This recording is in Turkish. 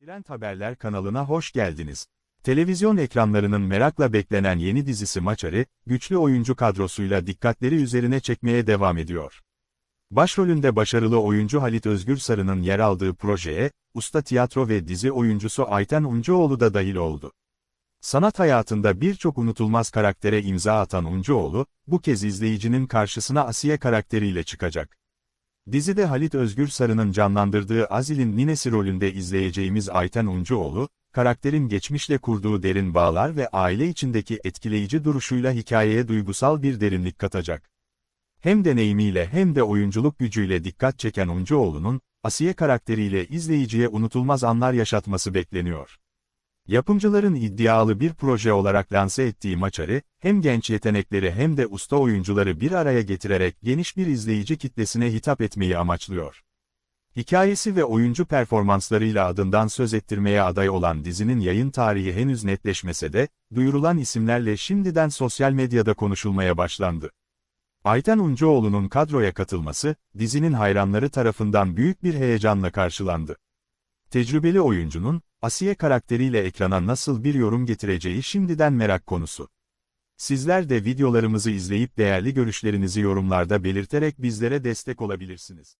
Trend Haberler kanalına hoş geldiniz. Televizyon ekranlarının merakla beklenen yeni dizisi Maçarı, güçlü oyuncu kadrosuyla dikkatleri üzerine çekmeye devam ediyor. Başrolünde başarılı oyuncu Halit Özgür Sarı'nın yer aldığı projeye, usta tiyatro ve dizi oyuncusu Ayten Uncuoğlu da dahil oldu. Sanat hayatında birçok unutulmaz karaktere imza atan Uncuoğlu, bu kez izleyicinin karşısına Asiye karakteriyle çıkacak. Dizide Halit Özgür Sarı'nın canlandırdığı Azil'in ninesi rolünde izleyeceğimiz Ayten Uncuoğlu, karakterin geçmişle kurduğu derin bağlar ve aile içindeki etkileyici duruşuyla hikayeye duygusal bir derinlik katacak. Hem deneyimiyle hem de oyunculuk gücüyle dikkat çeken Uncuoğlu'nun, Asiye karakteriyle izleyiciye unutulmaz anlar yaşatması bekleniyor. Yapımcıların iddialı bir proje olarak lanse ettiği Maçarı, hem genç yetenekleri hem de usta oyuncuları bir araya getirerek geniş bir izleyici kitlesine hitap etmeyi amaçlıyor. Hikayesi ve oyuncu performanslarıyla adından söz ettirmeye aday olan dizinin yayın tarihi henüz netleşmese de, duyurulan isimlerle şimdiden sosyal medyada konuşulmaya başlandı. Ayten Uncuoğlu'nun kadroya katılması, dizinin hayranları tarafından büyük bir heyecanla karşılandı. Tecrübeli oyuncunun, Asiye karakteriyle ekrana nasıl bir yorum getireceği şimdiden merak konusu. Sizler de videolarımızı izleyip değerli görüşlerinizi yorumlarda belirterek bizlere destek olabilirsiniz.